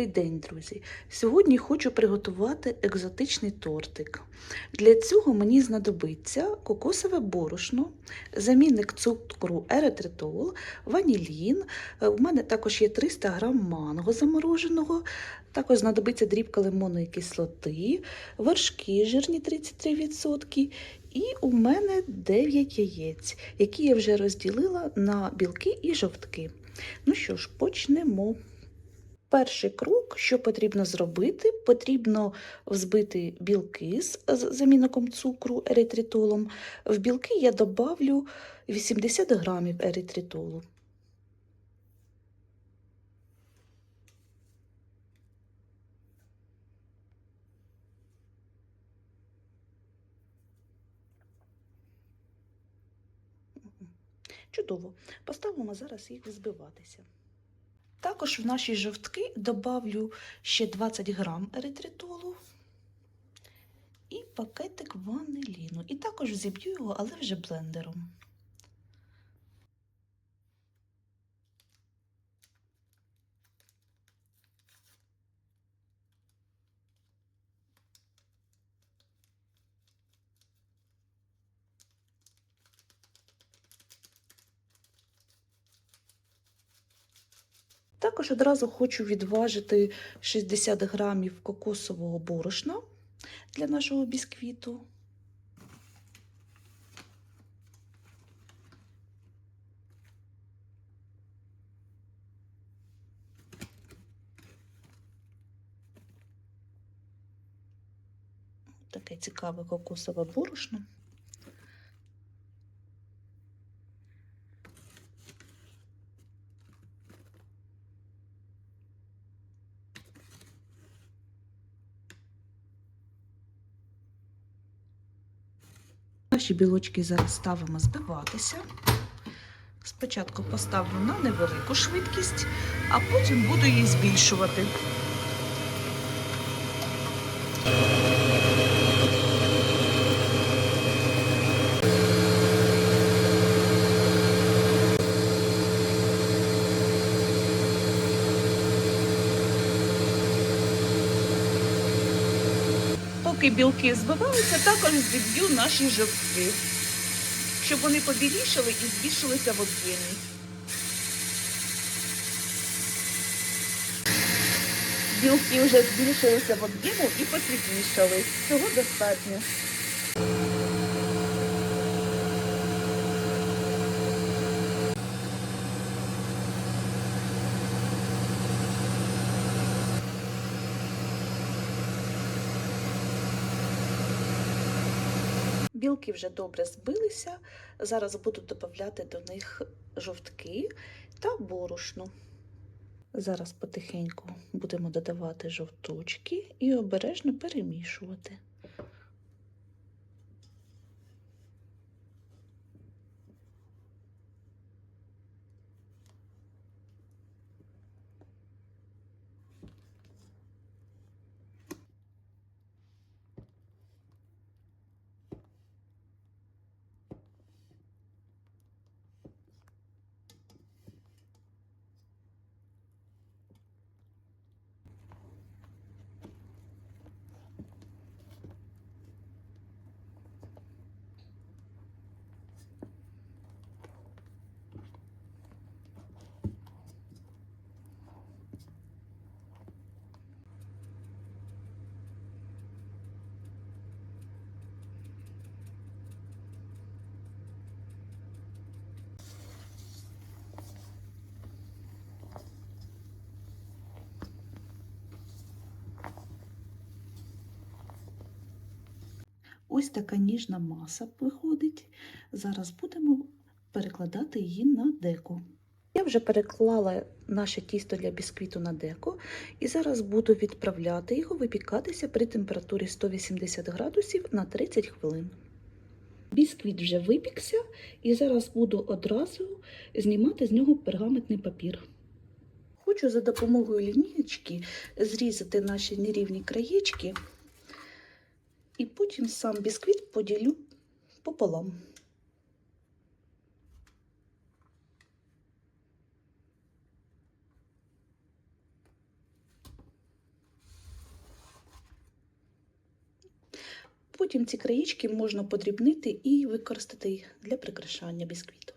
Добрий день, друзі! Сьогодні хочу приготувати екзотичний тортик. Для цього мені знадобиться кокосове борошно, замінник цукру еритритол, ванілін. Е, У мене також є 300 г манго замороженого, також знадобиться дрібка лимонної кислоти, вершки жирні 33%. І у мене 9 яєць, які я вже розділила на білки і жовтки. Ну що ж, почнемо. Перший крок, що потрібно зробити, потрібно взбити білки з замінником цукру еритритолом. В білки я добавлю 80 грамів еритритолу. Чудово. Поставимо зараз їх взбиватися. Також в наші жовтки добавлю ще 20 грам еритритолу і пакетик ваниліну. І також взіб'ю його, але вже блендером. Також одразу хочу відважити 60 грамів кокосового борошна для нашого бісквіту. Таке цікаве кокосове борошно. Наші білочки зараз ставимо збиватися. Спочатку поставлю на невелику швидкість, а потім буду її збільшувати. Поки білки збиваються, також зіб'ю наші жовтки, щоб вони побілішали і збільшилися в об'ємі. Білки вже збільшилися в об'єму і посвітлішали. Цього достатньо. Білки вже добре збилися. Зараз буду додати до них жовтки та борошно. Зараз потихеньку будемо додавати жовточки і обережно перемішувати. Ось така ніжна маса виходить. Зараз будемо перекладати її на деко. Я вже переклала наше тісто для бісквіту на деко і зараз буду відправляти його випікатися при температурі 180 градусів на 30 хвилин. Бісквіт вже випікся і зараз буду одразу знімати з нього пергаментний папір. Хочу за допомогою лінієчки зрізати наші нерівні краєчки і потім сам бісквіт поділю пополам. Потім ці країчки можна подрібнити і використати їх для прикрашання бісквіту.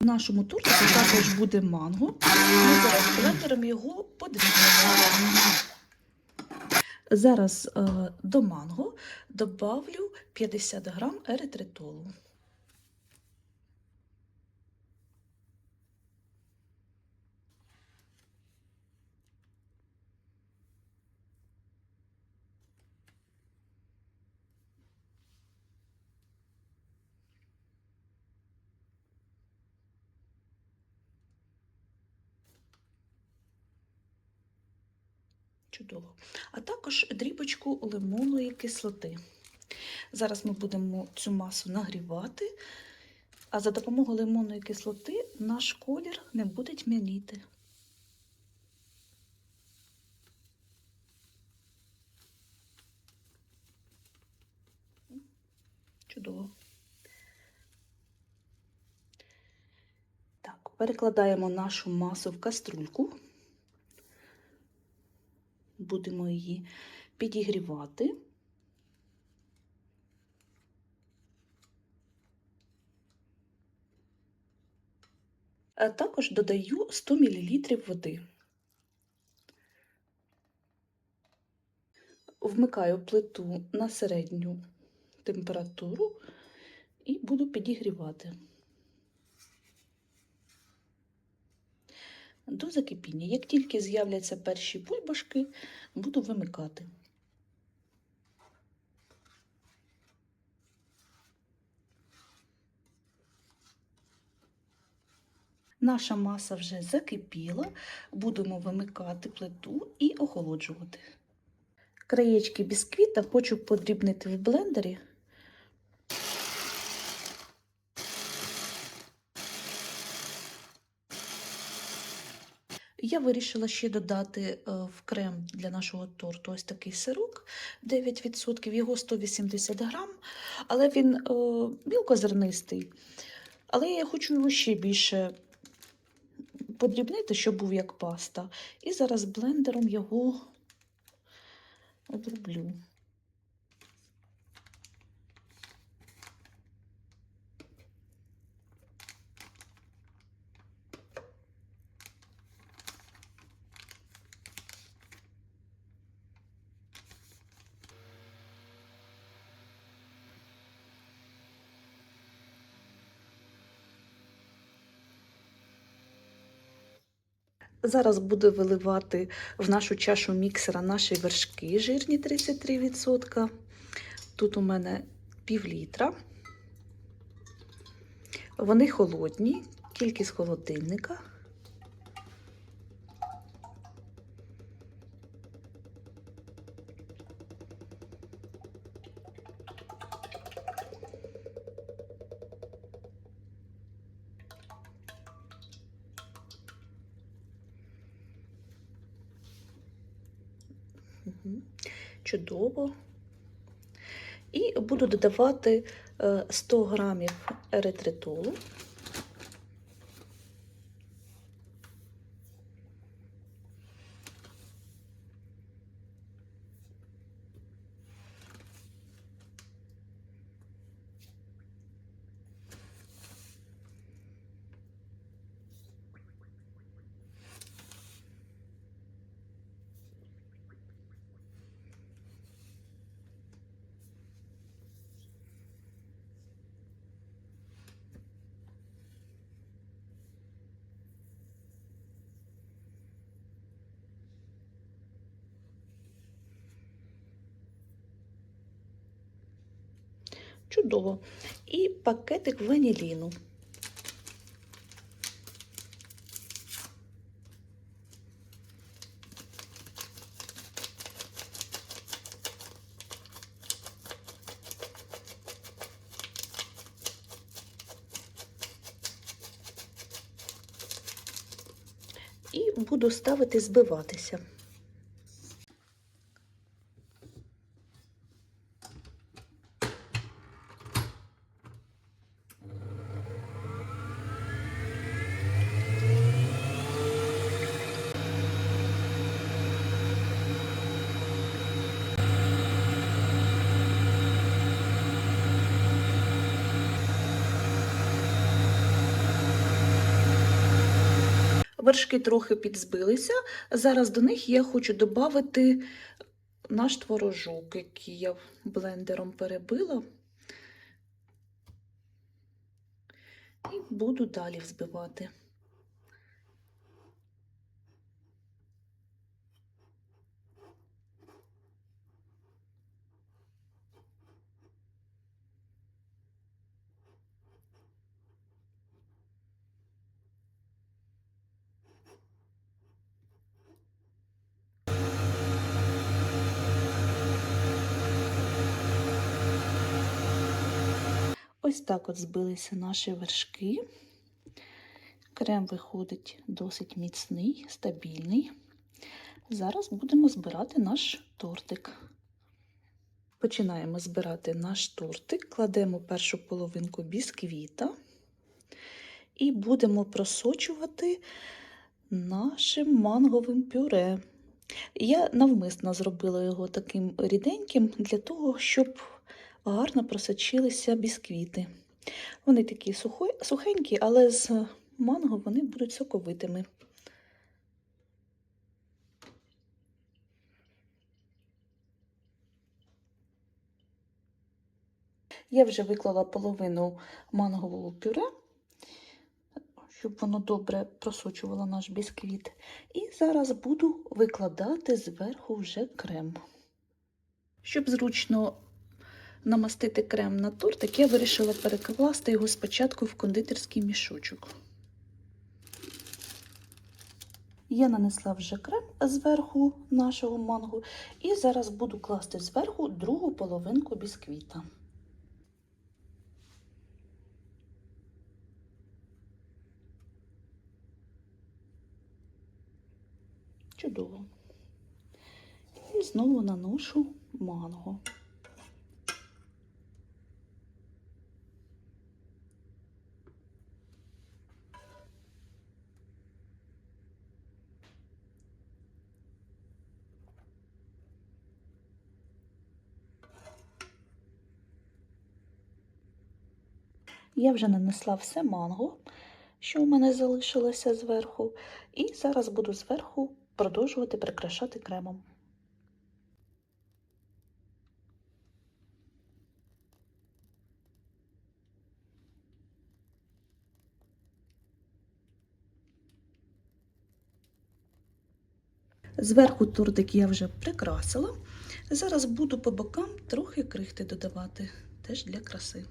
В нашому тортику також буде манго. Ми зараз блендером його подрібнемо. Зараз е, до манго добавлю 50 грам еритритолу. Чудово. А також дрібочку лимонної кислоти. Зараз ми будемо цю масу нагрівати, а за допомогою лимонної кислоти наш колір не буде тьмяніти. Чудово. Так, перекладаємо нашу масу в каструльку. Будемо її підігрівати. А також додаю 100 мл води. Вмикаю плиту на середню температуру і буду підігрівати. До закипіння. Як тільки з'являться перші бульбашки, буду вимикати. Наша маса вже закипіла, будемо вимикати плиту і охолоджувати. Краєчки бісквіта хочу подрібнити в блендері. Я вирішила ще додати е, в крем для нашого торту ось такий сирок 9%, його 180 грам, але він е, білкозернистий. Але я хочу його ще більше подрібнити, щоб був як паста. І зараз блендером його оброблю. Зараз буду виливати в нашу чашу міксера наші вершки жирні 33%. Тут у мене пів літра. Вони холодні, кількість холодильника. Чудово. І буду додавати е, 100 грамів еритритолу. Чудово. І пакетик ваніліну. І буду ставити збиватися. Вершки трохи підзбилися. Зараз до них я хочу додати наш творожок, який я блендером перебила. І буду далі взбивати. Ось так от збилися наші вершки. Крем виходить досить міцний, стабільний. Зараз будемо збирати наш тортик. Починаємо збирати наш тортик, кладемо першу половинку бісквіта і будемо просочувати нашим манговим пюре. Я навмисно зробила його таким ріденьким для того, щоб гарно просочилися бісквіти. Вони такі сухенькі, але з манго вони будуть соковитими. Я вже виклала половину мангового пюре, щоб воно добре просочувало наш бісквіт. І зараз буду викладати зверху вже крем. Щоб зручно намастити крем на тортик, я вирішила перекласти його спочатку в кондитерський мішочок. Я нанесла вже крем зверху нашого манго і зараз буду класти зверху другу половинку бісквіта. Чудово. І знову наношу манго. Я вже нанесла все манго, що у мене залишилося зверху, і зараз буду зверху продовжувати прикрашати кремом. Зверху тортик я вже прикрасила. Зараз буду по бокам трохи крихти додавати, теж для краси.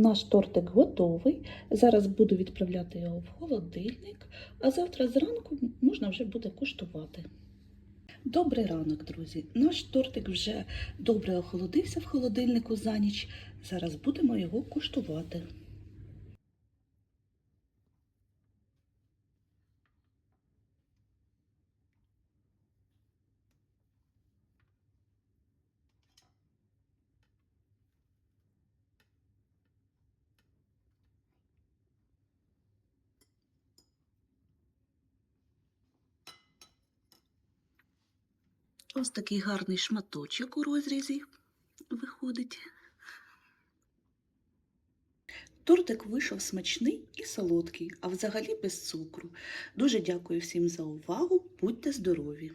Наш тортик готовий. Зараз буду відправляти його в холодильник, а завтра зранку можна вже буде куштувати. Добрий ранок, друзі! Наш тортик вже добре охолодився в холодильнику за ніч. Зараз будемо його куштувати. Ось такий гарний шматочок у розрізі виходить. Тортик вийшов смачний і солодкий, а взагалі без цукру. Дуже дякую всім за увагу. Будьте здорові!